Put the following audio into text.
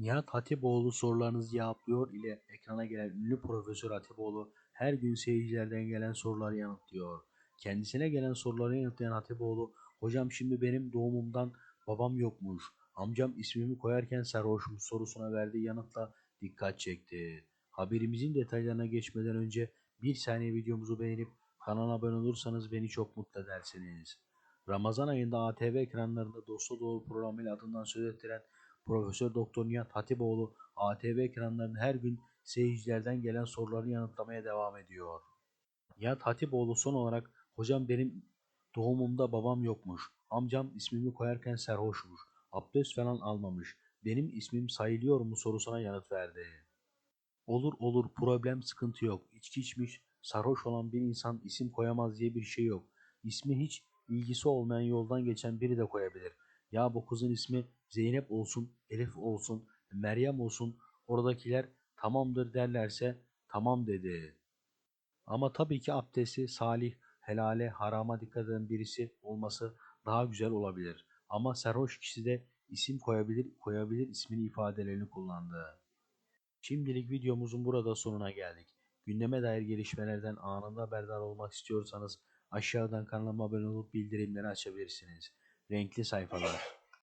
Nihat Hatipoğlu sorularınızı cevaplıyor ile ekrana gelen ünlü Profesör Hatipoğlu her gün seyircilerden gelen soruları yanıtlıyor. Kendisine gelen soruları yanıtlayan Hatipoğlu, hocam şimdi benim doğumumdan babam yokmuş, amcam ismimi koyarken sarhoşmuş sorusuna verdiği yanıtla dikkat çekti. Haberimizin detaylarına geçmeden önce bir saniye videomuzu beğenip kanala abone olursanız beni çok mutlu edersiniz. Ramazan ayında ATV ekranlarında Dosta Doğru programıyla adından söz ettiren Profesör Doktor Nihat Hatipoğlu ATV ekranlarında her gün seyircilerden gelen soruları yanıtlamaya devam ediyor. Nihat Hatipoğlu son olarak hocam benim doğumumda babam yokmuş. Amcam ismimi koyarken sarhoşmuş. Abdest falan almamış. Benim ismim sayılıyor mu sorusuna yanıt verdi. Olur olur problem sıkıntı yok. İçki içmiş, sarhoş olan bir insan isim koyamaz diye bir şey yok. İsmi hiç ilgisi olmayan yoldan geçen biri de koyabilir. Ya bu kızın ismi Zeynep olsun, Elif olsun, Meryem olsun oradakiler tamamdır derlerse tamam dedi. Ama tabii ki abdesti salih, helale, harama dikkat eden birisi olması daha güzel olabilir. Ama sarhoş kişi de isim koyabilir, koyabilir ismini ifadelerini kullandı. Şimdilik videomuzun burada sonuna geldik. Gündeme dair gelişmelerden anında haberdar olmak istiyorsanız aşağıdan kanalıma abone olup bildirimleri açabilirsiniz. Renkli sayfalar.